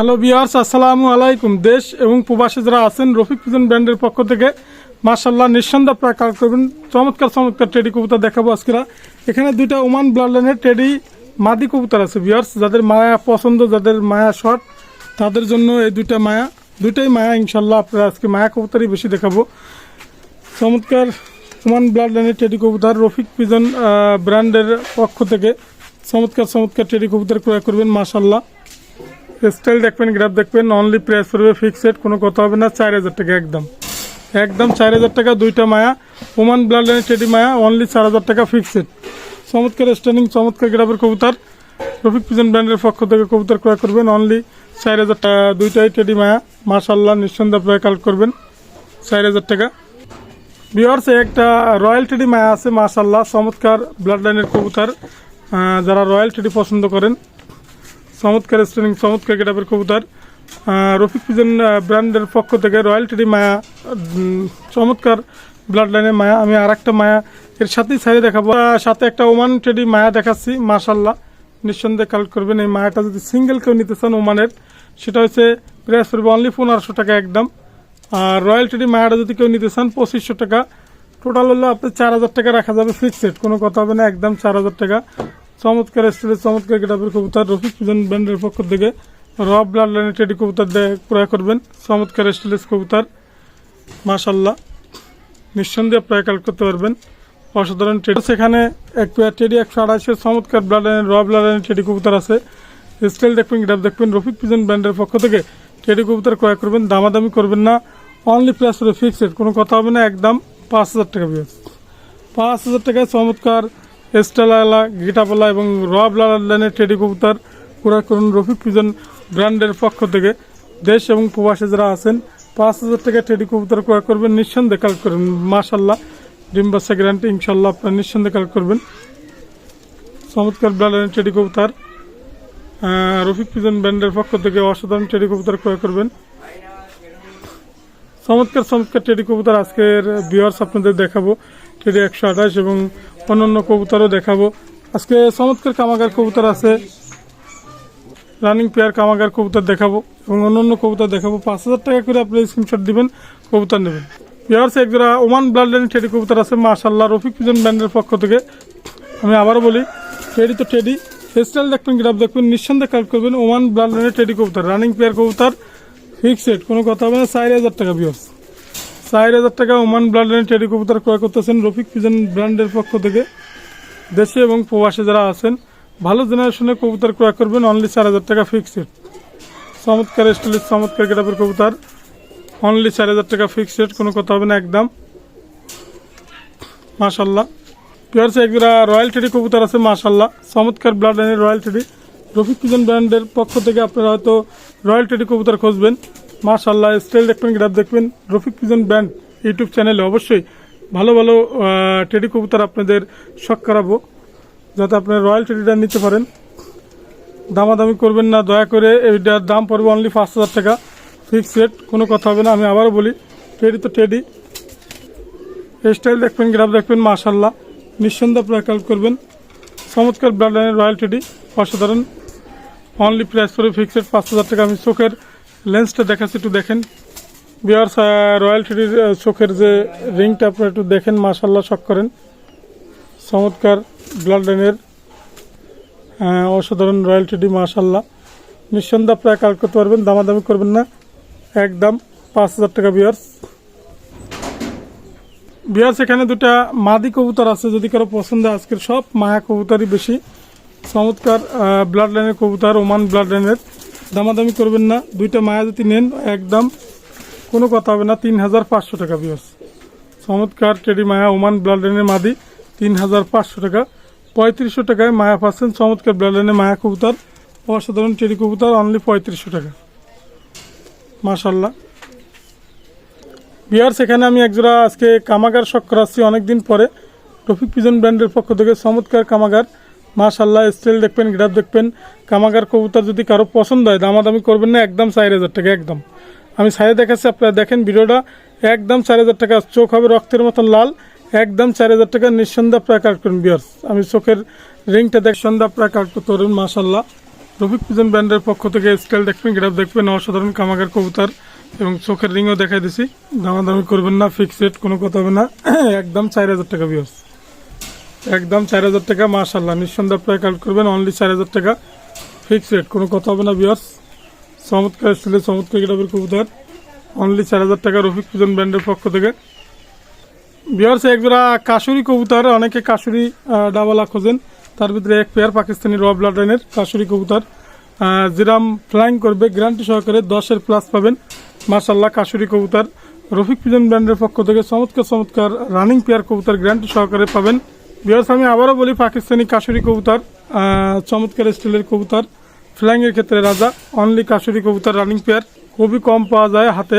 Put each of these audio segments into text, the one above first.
Hello বিয়ার্স আসসালামু আলাইকুম দেশ এবং প্রবাসী যারা আছেন, রফিক পিজন ব্র্যান্ডের পক্ষ থেকে মার্শাল্লাহ নিঃসন্দেহ আপনারা কাজ করবেন। চমৎকার চমৎকার টেডি কবুতর দেখাবো আজকেরা এখানে দুইটা ওমান ব্লাড লাইনের টেডি মাদি কবুতর আছে বিয়ার্স যাদের মায়া পছন্দ, যাদের মায়া শর্ট, তাদের জন্য এই দুইটা মায়া, দুইটাই মায়া ইনশাল্লাহ আপনারা আজকে মায়া কবুতরই বেশি দেখাবো। চমৎকার ওমান ব্লাড লাইনের টেডি কবুতর রফিক পিজন ব্র্যান্ডের পক্ষ থেকে চমৎকার চমৎকার টেডি কবুতর ক্রয় করবেন মাশাল্লাহ স্টাইল দেখবেন গ্রাফ দেখবেন অনলি প্রাইস পড়বে ফিক্সড কোনো কথা হবে না, চার হাজার টাকা একদম। একদম চার হাজার টাকা, দুইটা মায়া ওমান ব্লাড লাইনের টেডি মায়া অনলি চার হাজার টাকা ফিক্সড চমৎকার স্ট্যান্ডিং চমৎকার গ্রাফের কবুতর। রফিক পিজন ব্র্যান্ডের পক্ষ থেকে কবুতর ক্রয় করবেন অনলি চার হাজার টাকা, দুইটাই টেডি মায়া। মাশাল্লাহ নিঃসন্দেহে আপনারা কালেক্ট করবেন, চার হাজার টাকা। বিহার্স একটা রয়্যাল টেডি মায়া আছে মাশাল্লাহ চমৎকার ব্লাড লাইনের কবুতর। যারা রয়্যাল টেডি পছন্দ করেন চমৎকার স্ট্রেনিং চমৎকার গেটাপের কবুতর। রফিক পিজন ব্র্যান্ডের পক্ষ থেকে রয়্যাল টেডি মায়া চমৎকার ব্লাড লাইনের মায়া। আমি আর একটা মায়া এর সাথেই ছাড়িয়ে দেখাবো। সাথে একটা ওমান টেডি মায়া দেখাচ্ছি মাশাল্লাহ নিঃসন্দেহে কালেক্ট করবেন এই মায়াটা। যদি সিঙ্গেল কেউ নিতে চান ওমানের, সেটা হচ্ছে প্রাইস পড়বে অনলি পনেরোশো টাকা একদম। আর রয়্যাল টেডি মায়াটা যদি কেউ নিতে চান, পঁচিশশো টাকা। টোটাল হলো আপনার চার হাজার টাকা রাখা যাবে ফিক্সড কোনো কথা হবে না, একদম চার হাজার টাকা। চমৎকার স্টিলের চমৎকার গেটাপের কবুতর রফিক পিজন ব্র্যান্ডের পক্ষ থেকে র ব্লাড লাইনের টেডি কবুতর দিয়ে ক্রয় করবেন। চমৎকার স্টিলের কবুতর। মাশাল্লাহ নিঃসন্দেহে প্রায় কাল করতে পারবেন। অসাধারণ টেডি। সেখানে এক টেডি একশো আড়াইশো চমৎকার ব্লাড লাইনের র ব্লাড লাইনের টেডি কবুতর আছে। স্টাইল দেখবেন গ্রাফ দেখবেন। রফিক পিজন ব্র্যান্ডের পক্ষ থেকে টেডি কবুতর ক্রয় করবেন। দামাদামি করবেন না। অনলি করে ফিক্সড কোনো কথা হবে না। একদম পাঁচ হাজার টাকা পাঁচ হাজার টাকায় চমৎকার স্টাইলা গিটাপলা এবং রব লাইনের টেডি কবুতর করুন রফিক পিজন ব্র্যান্ডের পক্ষ থেকে দেশ এবং প্রবাসী যারা আছেন, পাঁচ হাজার টাকা টেডি কবুতর ক্রয় করবেন, নিঃসন্দেহে কালেক্ট করবেন মাশাল্লাহ ডিম বাচ্চা গ্যারান্টি ইনশাল্লাহ আপনার নিঃসন্দেহে কালেক্ট করবেন। চমৎকার ব্র্যান্ডের টেডি কবুতর রফিক পিজন ব্র্যান্ডের পক্ষ থেকে অসাধারণ টেডি কবুতর ক্রয় করবেন। চমৎকার চমৎকার টেডি কবুতর আজকের ভিউয়ার্স আপনাদের দেখাবো। টেডি একশো আঠাশ এবং অন্যান্য কবুতরও দেখাবো। আজকে চমৎকার কামাগার কবুতর আছে। রানিং পেয়ার কামাগার কবুতর দেখাবো এবং অন্যান্য কবুতর দেখাবো। পাঁচ হাজার টাকা করে আপনি স্ক্রিনশট দিবেন, কবুতর নেবেন। ভিউয়ার্স একজোড়া ওমান ব্লাড টেডি কবুতর আছে মাশাল্লাহ রফিক পিজন ব্র্যান্ডের পক্ষ থেকে। আমি আবারও বলি, টেডি তো টেডি। ফেস্টাইল দেখবেন গ্রাফ দেখবেন, নিঃসন্দেহে কালেক্ট করবেন ওমান ব্লাড লাইনের টেডি কবুতর, রানিং পেয়ার কবুতর। ফিক্সড কোনো কথা হবে না, চার হাজার টাকা বিয়স চার হাজার টাকা ওমান ব্লাড লাইন টেডি কবুতর ক্রয় করতেছেন রফিক পিজন ব্র্যান্ডের পক্ষ থেকে। দেশে এবং প্রবাসে যারা আছেন, ভালো জেনারেশনের কবুতর ক্রয় করবেন অনলি চার হাজার টাকা ফিক্সড চমৎকার স্টাইলিশ চমৎকার গেটাপের কবুতর। অনলি চার হাজার টাকা ফিক্সড কোনো কথা হবে না, একদম। মাশাল্লাহ পিওর একজোড়া রয়্যাল টেডি কবুতর আছে মাশাল্লাহ চমৎকার ব্লাড লাইনের রয়্যাল টেডি রফিক পিজন ব্র্যান্ডের পক্ষ থেকে আপনারা হয়তো রয়্যাল টেডি কবুতর খুঁজবেন। মাশাল্লাহ স্টাইল দেখবেন গ্রাফ দেখবেন। রফিক পিজন ব্র্যান্ড ইউটিউব চ্যানেলে অবশ্যই ভালো ভালো টেডি কবুতর আপনাদের শখ করাবো, যাতে আপনারা রয়্যাল টেডিটা নিতে পারেন। দামাদামি করবেন না, দয়া করে এটার দাম পড়বে অনলি পাঁচ হাজার টাকা। ফিক্স রেট কোনো কথা হবে না, আমি আবারও বলি, টেডি তো টেডি। স্টাইল দেখবেন গ্রাফ দেখবেন মাশাল্লাহ নিঃসন্দেহে আপনারা করবেন। চমৎকার লাইনের রয়্যাল টেডি, অসাধারণ। অনলি প্রাইস করে ফিক্সড পাঁচ হাজার টাকা। আমি চোখের লেন্সটা দেখাচ্ছি একটু দেখেন। বিয়ার্স রয়্যাল আহ, চোখের যে রিংটা আপনারা একটু দেখেন মাশাল্লাহ শখ করেন। চমৎকার আহ, অসাধারণ রয়্যাল টেডি মাশাল্লাহ নিঃসন্দেহ আপনারা কাল করতে পারবেন দামাদামি করবেন না। একদম পাঁচ হাজার টাকা বিয়ার্স বিয়ার্স এখানে দুটা মাদি কবুতর আছে যদি কারও পছন্দ আজকের সব মায়া কবুতরই বেশি। চমৎকার ব্লাড লাইনের কবুতর, ওমান ব্লাড লাইনের দামাদামি করবেন না, দুইটা মায়া যদি নেন, একদম কোনো কথা হবে না তিন হাজার পাঁচশো টাকা বিয়ার্স চমৎকার টেডি মায়া, ওমান ব্লাড লাইনের মাদি তিন হাজার পাঁচশো টাকা। পঁয়ত্রিশশো টাকায় মায়া পাচ্ছেন চমৎকার ব্লাড লাইনের মায়া কবুতর, অসাধারণ টেডি কবুতর অনলি পঁয়ত্রিশশো টাকা। মাশাল্লাহ বিহার সেখানে আমি একজোড়া আজকে কামাগার শখ করাচ্ছি, অনেকদিন পরে। রফিক পিজন ব্র্যান্ডের পক্ষ থেকে চমৎকার কামাগার। মাশাল্লাহ স্টাইল দেখবেন গ্রাফ দেখবেন। কামাগার কবুতর যদি কারও পছন্দ হয়, দামাদামি করবেন না, একদম চার হাজার টাকা, একদম। আমি সাইডে দেখাচ্ছি, আপনারা দেখেন ভিডিওটা। একদম চার হাজার টাকা, চোখ হবে রক্তের মতন লাল। একদম চার হাজার টাকা, নিঃসন্দেহে আপনারা কাট করুন বিয়ার্স আমি চোখের রিংটা দেখ সন্ধ্যা আপনারা কাট করতে পারবেন মাশাল্লাহ রফিক পিজন ব্র্যান্ডের পক্ষ থেকে স্টাইল দেখবেন গ্রাফ দেখবেন, অসাধারণ কামাগার কবুতর। এবং চোখের রিংও দেখাই দিছি। দামাদামি করবেন না ফিক্সড কোনো কথা হবে না। একদম চার হাজার টাকা বিয়স একদম চার হাজার টাকা মাশাল্লাহ নিঃসন্দেহ প্রায় কালেক্ট করবেন অনলি চার হাজার টাকা ফিক্সড রেট কোনো কথা হবে না বিয়স চমৎকার স্টাইলে চমৎকার গ্রাফের কবুতর। অনলি চার হাজার টাকা, রফিক পিজন ব্র্যান্ডের পক্ষ থেকে। বিহার্স একজোড়া কাশুরি কবুতর, অনেকে কাশুরি ডাবালা খোঁজেন। তার ভিতরে এক পেয়ার পাকিস্তানি র ব্লাড কাশুরি কবুতর। জিরাম ফ্লাইং করবে গ্যারান্টি সহকারে দশের প্লাস পাবেন। মার্শাল্লাহ কাশুরি কবুতর। রফিক পিজন ব্র্যান্ডের পক্ষ থেকে চমৎকার চমৎকার রানিং পেয়ার কবুতর গ্যারান্টি সহকারে পাবেন। বিহার্স আমি আবারও বলি, পাকিস্তানি কাশুরি কবুতর চমৎকার স্টিলের কবুতর ফ্লাইং এর ক্ষেত্রে রাজা অনলি কাশুরি কবুতর রানিং পেয়ার খুবই কম পাওয়া যায় হাতে।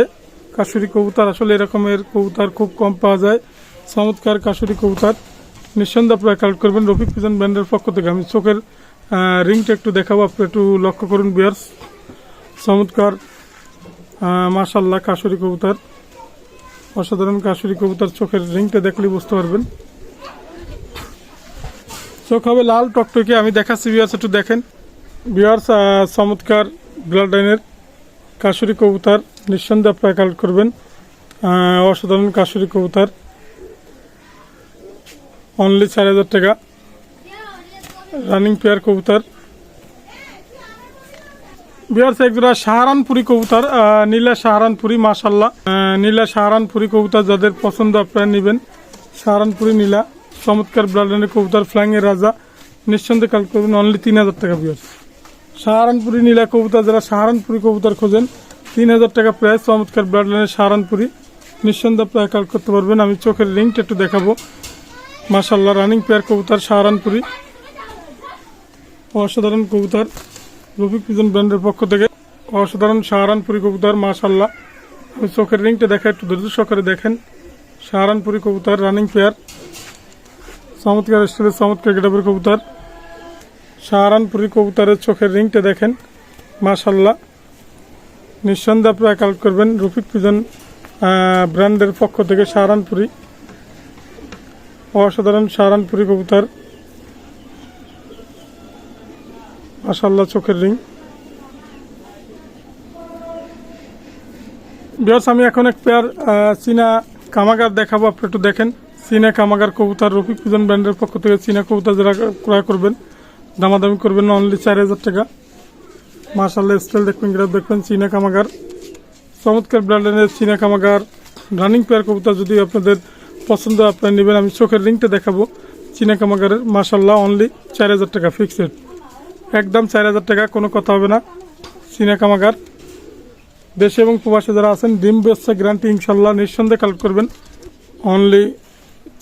কাশুরি কবুতর আসলে এরকমের কবুতর খুব কম পাওয়া যায়। চমৎকার কাশুরি কবুতর। নিঃসন্দেহ আপনারা কালেক্ট করবেন, রফিক পিজন ব্র্যান্ডের পক্ষ থেকে আমি চোখের রিংটা একটু দেখাবো, আপনি একটু লক্ষ্য করুন বিয়ার্স চমৎকার মাশাল্লাহ কাশুরি কবুতর। অসাধারণ কাশুরি কবুতর, চোখের রিংটা দেখলে বুঝতে পারবেন। চোখ হবে লাল টকটকে। আমি দেখাচ্ছি বিয়ার্স একটু দেখেন। বিয়ার্স চমৎকার ব্লাড লাইনের কাশুরি কবুতর। নিঃসন্দেহে আপনারা কালেক্ট করবেন। অসাধারণ কাশুরি কবুতর। অনলি চার হাজার টাকা। রানিং পেয়ার কবুতর। বিহার একজোড়া সাহারানপুরি কবুতর নীলা সাহারানপুরি মাশাল্লাহ আহ, নীলা সাহারানপুরি কবুতর যাদের পছন্দ আপনারা নেবেন। সাহারানপুরি নীলা। চমৎকার ব্লাডের কবুতর ফ্লাইং এর রাজা। নিঃসন্দেহে কাল করবেন অনলি তিন হাজার টাকা বিহার সাহারানপুরি নীলা কবুতর, যারা সাহারানপুরি কবুতর খোঁজেন, তিন হাজার টাকা প্রায় চমৎকার ব্লাড লাইনের সাহারানপুরি। নিঃসন্দেহে প্রায় কাল করতে পারবেন, আমি চোখের রিংটা একটু দেখাবো। মাশাল্লাহ রানিং পেয়ার কবুতর, সাহারানপুরি। অসাধারণ কবুতর, রফিক পিজন ব্র্যান্ডের পক্ষ থেকে। অসাধারণ সাহারানপুরি কবুতর মাশাল্লাহ আমি চোখের রিংটা দেখা একটু ধৈর্য সহকারে দেখেন। সাহারানপুরি কবুতর রানিং পেয়ার চমৎকার স্টাইলের চমৎকার গেটাবের কবুতর। সাহারানপুরি কবুতরের চোখের রিংটা দেখেন। মাশাল্লাহ নিঃসন্দেহে আপনারা কালেক্ট করবেন রফিক পিজন ব্র্যান্ডের পক্ষ থেকে সাহারানপুরি। অসাধারণ সাহারানপুরি কবুতর। মাশাল্লাহ চোখের রিং। বিয়ার্স আমি এখন এক পেয়ার চীনা কামাগার দেখাবো, আপনি একটু দেখেন। চীনা কামাগার কবুতর রফিক পূজন ব্র্যান্ডের পক্ষ থেকে চীনা কবুতর যারা ক্রয় করবেন, দামাদামি করবেন অনলি চার হাজার টাকা। মাশাল্লাহ স্টাইল দেখবেন গ্রাফ দেখবেন চীনা কামাগার চমৎকার ব্র্যান্ডের চীনা কামাগার রানিং পেয়ার কবুতর যদি আপনাদের পছন্দ, আপনারা নেবেন। আমি চোখের রিংটা দেখাবো। চীনা কামাগারের মাশাল্লাহ অনলি চার হাজার টাকা ফিক্সড একদম চার হাজার টাকা, কোনো কথা হবে না। চীনা কামাগার দেশে এবং প্রবাসে যারা আছেন ডিম ব্যবসা গ্যারান্টি ইনশাল্লাহ নিঃসন্দেহে কালেক্ট করবেন। অনলি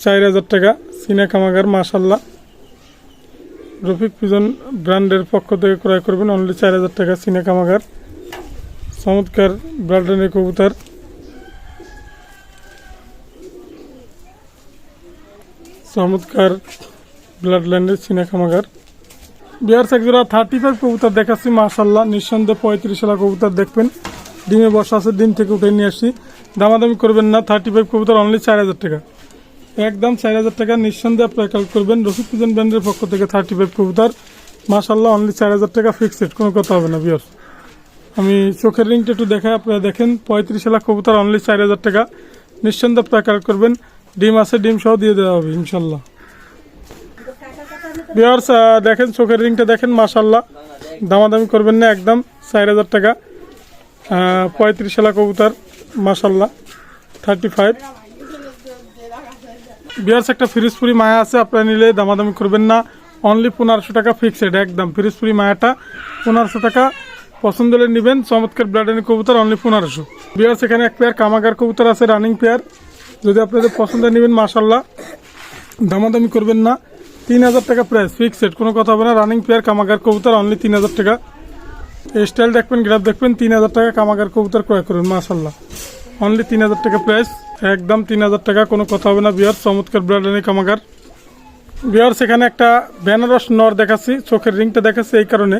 চার হাজার টাকা চীনা কামাগার মাশাল্লাহ রফিক পিজন ব্র্যান্ডের পক্ষ থেকে ক্রয় করবেন অনলি চার হাজার টাকা চীনা কামাগার। চমৎকার ব্রাল্ডেনের কবুতর। চমৎকার ব্লাড লাইনের চীনা কামাগার। বিহার সেক্টরা থার্টি ফাইভ কবুতর দেখাচ্ছি মাশাল্লাহ নিঃসন্দেহে পঁয়ত্রিশ সালা কবুতর দেখবেন। ডিমে বসা আছে, ডিম থেকে উঠে নিয়ে আসছি দামাদামি করবেন না থার্টি ফাইভ কবুতর অনলি চার হাজার টাকা। একদম চার হাজার টাকা নিঃসন্দেহে আপনারা কালেক্ট করবেন। রফিক পিজন ব্র্যান্ডের পক্ষ থেকে থার্টি ফাইভ কবুতর মাশাল্লাহ অনলি চার হাজার টাকা ফিক্সড কোনো কথা হবে না বিয়ার আমি চোখের রিংটা একটু দেখাই, আপনারা দেখেন, পঁয়ত্রিশ লাখ কবুতর অনলি চার হাজার টাকা। নিঃসন্দেহে আপনারা কালেক্ট করবেন। ডিম আছে, ডিম সহ দিয়ে দেওয়া হবে ইনশাল্লাহ বিয়ার্স দেখেন, চোখের রিংটা দেখেন মাশাল্লাহ দামাদামি করবেন না, একদম চার হাজার টাকা। পঁয়ত্রিশ লাখ কবুতর মাশাল্লাহ থার্টি ফাইভ বিয়ার্স, একটা ফিরিজপুরি মায়া আছে, আপনারা নিলে দামাদামি করবেন না। অনলি পনেরোশো টাকা ফিক্সড একদম। ফিরিজপুরি মায়াটা পনেরোশো টাকা পছন্দ হলে নেবেন। চমৎকার ব্লাডের কবুতর অনলি পনেরোশো। বিয়ার্স, এখানে এক পেয়ার কামাগার কবুতর আছে রানিং পেয়ার যদি আপনাদের পছন্দ নেবেন মাশাল্লাহ দামাদামি করবেন না। তিন হাজার টাকা প্রাইস ফিক্সড কোনো কথা হবে না। রানিং পেয়ার কামাগার কবুতর অনলি তিন হাজার টাকা। স্টাইল দেখবেন গ্রাফ দেখবেন, তিন হাজার টাকা কামাগার কবুতর ক্রয় করুন মাশাল্লাহ অনলি তিন হাজার টাকা প্রাইস একদম তিন হাজার টাকা, কোনো কথা হবে না বিয়ার চমৎকার ব্রাডানি কামাগার। বিয়ার সেখানে একটা বেনারস নর দেখাচ্ছি, চোখের রিংটা দেখাচ্ছি এই কারণে।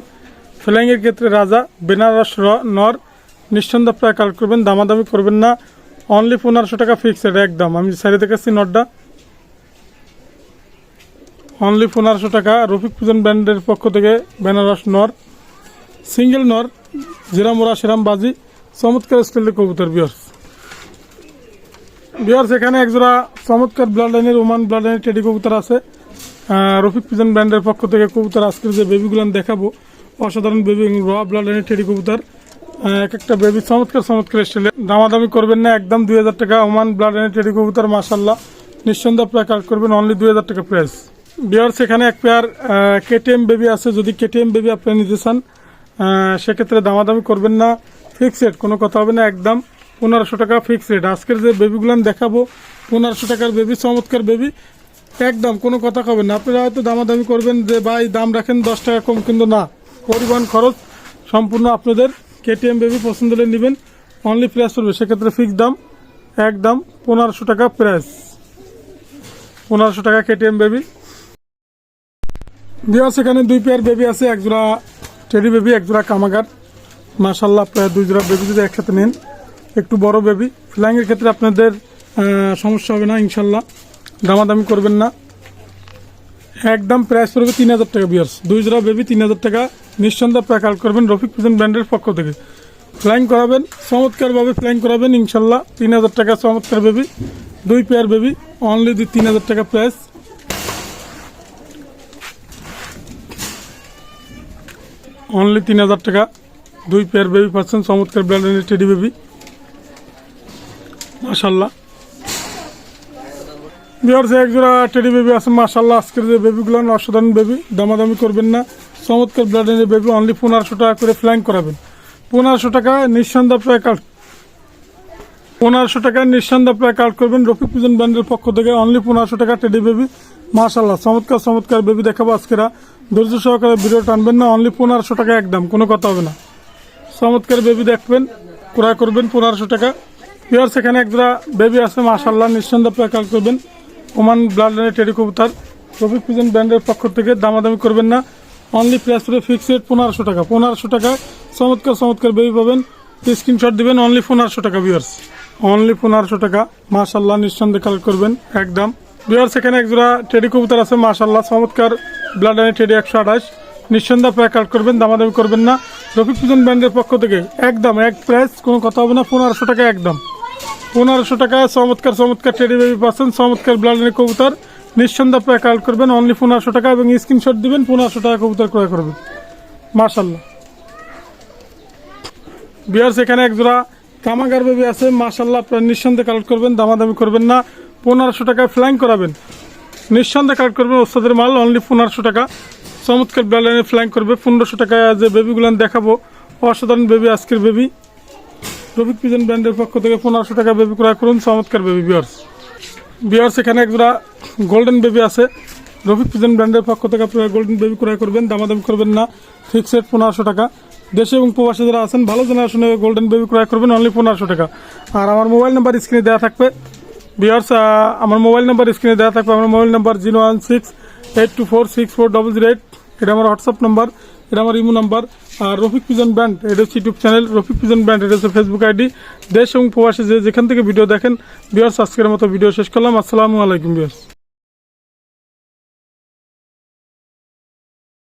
ফ্লাইংয়ের ক্ষেত্রে রাজা, বেনারস নর, নিঃসন্দেহ প্রায় কাল করবেন, দামাদামি করবেন না। অনলি পনেরোশো টাকা ফিক্সড একদম। আমি সাইডে দেখাচ্ছি নটটা অনলি পনেরোশো টাকা, রফিক পূজন ব্র্যান্ডের পক্ষ থেকে বেনারস নর। সিঙ্গেল নর যেরাম ওরা সেরাম বাজি। চমৎকার স্টাইলের কবুতর, বিয়ার্স। বিয়ার্স এখানে একজোড়া চমৎকার ব্লাড লাইনের ওমান ব্লাড লাইনের টেডি কবুতর আছে। রফিক পিজন ব্র্যান্ডের পক্ষ থেকে কবুতর আজকের যে বেবিগুলো দেখাবো, অসাধারণ বেবি র ব্লাড লাইনের টেডি কবুতর এক একটা বেবি চমৎকার চমৎকার স্টাইলে দামাদামি করবেন না, একদম দুই হাজার টাকা ওমান ব্লাড লাইনের টেডি কবুতর মাসাল্লাহ নিঃসন্দেহ প্রায় কালেক্ট করবেন অনলি দুই হাজার টাকা প্রাইস বিয়ার্স এখানে এক পেয়ার কেটিএম বেবি আছে। যদি কেটিএম বেবি আপনি নিতে চান সেক্ষেত্রে দামাদামি করবেন না। ফিক্সড কোনো কথা হবে না, একদম পনেরোশো টাকা ফিক্স রেট আজকের যে বেবিগুলান দেখাবো, পনেরোশো টাকার বেবি চমৎকার বেবি একদম, কোনো কথা হবে না। আপনারা হয়তো দামাদামি করবেন যে, ভাই, দাম রাখেন দশ টাকা কম, কিন্তু না। পরিবহন খরচ সম্পূর্ণ আপনাদের কেটিএম বেবি পছন্দ হলে নেবেন। অনলি প্রাইস পড়বে। সেক্ষেত্রে ফিক্স দাম, একদম পনেরোশো টাকা প্রাইস পনেরোশো টাকা কেটিএম বেবি বিয়াস, এখানে দুই পেয়ার বেবি আছে, এক জোড়া টেডি বেবি এক জোড়া কামাগার। মাশাল্লাহ প্রায় দুই জোড়া বেবি যদি একসাথে নেন একটু বড় বেবি ফ্লাইংয়ের ক্ষেত্রে আপনাদের সমস্যা হবে না, ইনশাল্লাহ। দামাদামি করবেন না। একদম প্রাইস পড়বে তিন হাজার টাকা বিয়ার্স দুই জোড়া বেবি তিন হাজার টাকা। নিঃসন্দেহ প্যাকাল করবেন রফিক পিজন ব্র্যান্ডের পক্ষ থেকে। ফ্লাইং করাবেন, চমৎকারভাবে ফ্লাইং করাবেন, ইনশাল্লাহ। তিন হাজার টাকা চমৎকার বেবি দুই পেয়ার বেবি অনলি দুই তিন হাজার টাকা প্রাইস অনলি তিন হাজার টাকা, দুই পেয়ার বেবি পাচ্ছেন, চমৎকার ব্র্যান্ডের টেডি বেবি মাশাল্লাহ বিহার এক জোড়া টেডি বেবি আছে মাশাল্লাহ আজকের যে বেবিগুলো অসাধারণ বেবি দামাদামি করবেন না। চমৎকার ব্র্যান্ডের বেবি অনলি পনেরোশো টাকা করে ফ্ল্যাং করাবেন। পনেরোশো টাকা নিঃসন্দেহ প্রায় কাট পনেরোশো টাকা নিঃসন্দেহ প্রায় কাট করবেন রফিক পিজন ব্র্যান্ডের পক্ষ থেকে। অনলি পনেরোশো টাকা টেডি বেবি মাশাল্লাহ চমৎকার চমৎকার বেবি দেখাবো আজকেরা। ধৈর্য সহকারে ভিডিও টানবেন না অনলি পনেরোশো টাকা একদম, কোনো কথা হবে না। চমৎকার বেবি দেখবেন, ক্রয় করবেন পনেরোশো টাকা। পিওর সেখানে একজোড়া বেবি আছে মাশাল্লাহ নিঃসন্দেহ প্রায় কাল করবেন ওমান ব্লাড লাইনের টেডি কবুতার রফিক পিজন ব্র্যান্ডের পক্ষ থেকে দামাদামি করবেন না। অনলি প্রাইস পরে ফিক্স রেট পনেরোশো টাকা। পনেরোশো টাকা চমৎকার চমৎকার বেবি পাবেন। স্ক্রিনশট দিবেন অনলি পনেরোশো টাকা বিয়ার্স অনলি পনেরোশো টাকা। মাশাল্লাহ নিঃসন্দেহে কালেক্ট করবেন, একদম। বিয়ার্স এখানে একজোড়া টেডি কবুতর আছে মাশাল্লাহ চমৎকার ব্লাড লাইনের টেডি একশো আঠাশ। নিঃসন্দেহ প্রায় কালেক্ট করবেন, দামাদামি করবেন না। রফিক পিজন ব্র্যান্ডের পক্ষ থেকে একদম, এক প্রাইস কোনো কথা হবে না, পনেরোশো টাকা একদম। পনেরোশো টাকা, চমৎকার চমৎকার টেডি বেবি পাচ্ছেন, চমৎকার ব্লাডের কবুতর। নিঃসন্দেহ প্রায় কালেক্ট করবেন অনলি পনেরোশো টাকা এবং স্ক্রিনশট দিবেন, পনেরোশো টাকা কবুতর ক্রয় করবেন মাশাল্লাহ বিয়ার্স এখানে এক জোড়া কামাগার বেবি আছে মাশাল্লাহ আপনার নিঃসন্দেহে কালেক্ট করবেন, দামাদামি করবেন না, পনেরোশো টাকায় ফ্লাইং করাবেন। নিঃসন্দেহে কালেক্ট করবেন, ওস্তাদের মাল অনলি পনেরোশো টাকা। চমৎকার ব্লাডের ফ্লাইং করবে, পনেরোশো টাকায় যে বেবিগুলো দেখাবো, অসাধারণ বেবি আজকের বেবি রফিক পিজন ব্র্যান্ডের পক্ষ থেকে পনেরোশো টাকা বেবি ক্রয় করুন, চমৎকার বেবি বিয়ার্স বিয়ার্স এখানে একজোড়া গোল্ডেন বেবি আছে। রফিক পিজন ব্র্যান্ডের পক্ষ থেকে আপনারা গোল্ডেন বেবি ক্রয় করবেন, দামাদামি করবেন না। ফিক্স রেট পনেরোশো টাকা। দেশে এবং প্রবাসী যারা আছেন, ভালো জেনারেশনে গোল্ডেন বেবি ক্রয় করবেন অনলি পনেরোশো টাকা। আর আমার মোবাইল নাম্বার স্ক্রিনে দেওয়া থাকবে। বিয়ার্স আমার মোবাইল নাম্বার স্ক্রিনে দেওয়া থাকবে। আমার mobile number zero one six eight two four six four double zero eight এটা আমার হোয়াটসঅ্যাপ নাম্বার এটা আমার ইমো নাম্বার। আর রফিক পিজন ব্যান্ড এটা হচ্ছে YouTube channel. Rafiq pigeon band এটা হচ্ছে ফেসবুক আইডি। দেশ এবং প্রবাসী যে যেখান থেকে ভিডিও দেখেন বিয়ার্স আজকের মতো ভিডিও শেষ করলাম। আসসালামু আলাইকুম বিয়ার্স